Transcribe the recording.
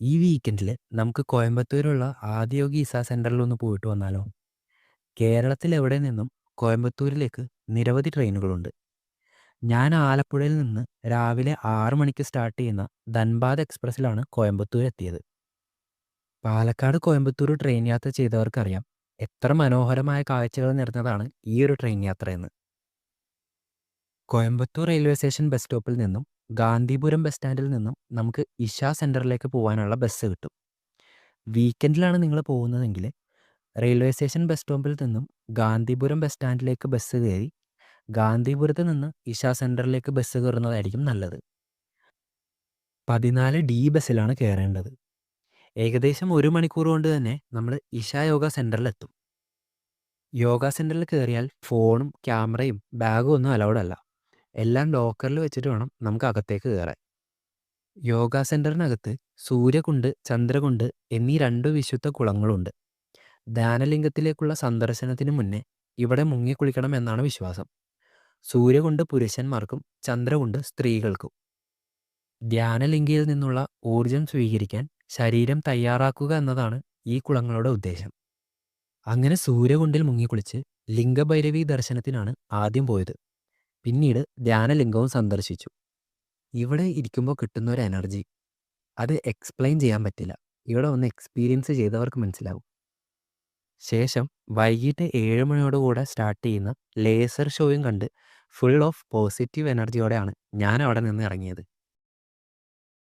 ഈ വീക്കെൻഡിൽ നമുക്ക് കോയമ്പത്തൂരുള്ള ആദിയോഗി ഇസ സെന്ററിൽ ഒന്ന് പോയിട്ട് വന്നാലോ? കേരളത്തിൽ എവിടെ നിന്നും കോയമ്പത്തൂരിലേക്ക് നിരവധി ട്രെയിനുകളുണ്ട്. ഞാൻ ആലപ്പുഴയിൽ നിന്ന് രാവിലെ ആറ് മണിക്ക് സ്റ്റാർട്ട് ചെയ്യുന്ന ധൻബാദ് എക്സ്പ്രസ്സിലാണ് കോയമ്പത്തൂർ എത്തിയത്. പാലക്കാട് കോയമ്പത്തൂർ ട്രെയിൻ യാത്ര ചെയ്തവർക്കറിയാം എത്ര മനോഹരമായ കാഴ്ചകൾ നിറഞ്ഞതാണ് ഈ ഒരു ട്രെയിൻ യാത്രയെന്ന്. കോയമ്പത്തൂർ റെയിൽവേ സ്റ്റേഷൻ ബസ് സ്റ്റോപ്പിൽ നിന്നും ഗാന്ധിപുരം ബസ് സ്റ്റാൻഡിൽ നിന്നും നമുക്ക് ഇഷ സെന്ററിലേക്ക് പോകാനുള്ള ബസ് കിട്ടും. വീക്കെൻഡിലാണ് നിങ്ങൾ പോകുന്നതെങ്കിൽ റെയിൽവേ സ്റ്റേഷൻ ബസ് സ്റ്റോപ്പിൽ നിന്നും ഗാന്ധിപുരം ബസ് സ്റ്റാൻഡിലേക്ക് ബസ് കയറി ഗാന്ധിപുരത്ത് നിന്ന് ഇഷ സെന്ററിലേക്ക് ബസ് കയറുന്നതായിരിക്കും നല്ലത്. പതിനാല് ഡി ബസ്സിലാണ് കയറേണ്ടത്. ഏകദേശം ഒരു മണിക്കൂർ കൊണ്ട് തന്നെ നമ്മൾ ഇഷ യോഗ സെന്ററിലെത്തും യോഗ സെന്ററിൽ കയറിയാൽ ഫോണും ക്യാമറയും ബാഗും ഒന്നും അലൗഡ് അല്ല. എല്ലാം ലോക്കറിൽ വെച്ചിട്ട് വേണം നമുക്ക് അകത്തേക്ക് കയറാൻ യോഗ സെന്ററിനകത്ത് സൂര്യകുണ്ട് ചന്ദ്രകുണ്ട് എന്നീ രണ്ട് വിശുദ്ധ കുളങ്ങളുണ്ട്. ധ്യാനലിംഗത്തിലേക്കുള്ള സന്ദർശനത്തിന് മുന്നേ ഇവിടെ മുങ്ങിക്കുളിക്കണം എന്നാണ് വിശ്വാസം. സൂര്യകുണ്ട് പുരുഷന്മാർക്കും ചന്ദ്രകുണ്ട് സ്ത്രീകൾക്കും. ധ്യാനലിംഗയിൽ നിന്നുള്ള ഊർജം സ്വീകരിക്കാൻ ശരീരം തയ്യാറാക്കുക എന്നതാണ് ഈ കുളങ്ങളുടെ ഉദ്ദേശം. അങ്ങനെ സൂര്യകുണ്ടിൽ മുങ്ങിക്കുളിച്ച് ലിംഗഭൈരവി ദർശനത്തിനാണ് ആദ്യം പോയത്. പിന്നീട് ധ്യാനലിംഗവും സന്ദർശിച്ചു. ഇവിടെ ഇരിക്കുമ്പോൾ കിട്ടുന്ന ഒരു എനർജി. അത് എക്സ്പ്ലെയിൻ ചെയ്യാൻ പറ്റില്ല. ഇവിടെ ഒന്ന് എക്സ്പീരിയൻസ് ചെയ്തവർക്ക് മനസ്സിലാവും. ശേഷം വൈകിട്ട് ഏഴ് മണിയോടുകൂടെ സ്റ്റാർട്ട് ചെയ്യുന്ന ലേസർ ഷോയും കണ്ട് ഫുൾ ഓഫ് പോസിറ്റീവ് എനർജിയോടെയാണ് ഞാൻ അവിടെ നിന്ന് ഇറങ്ങിയത്.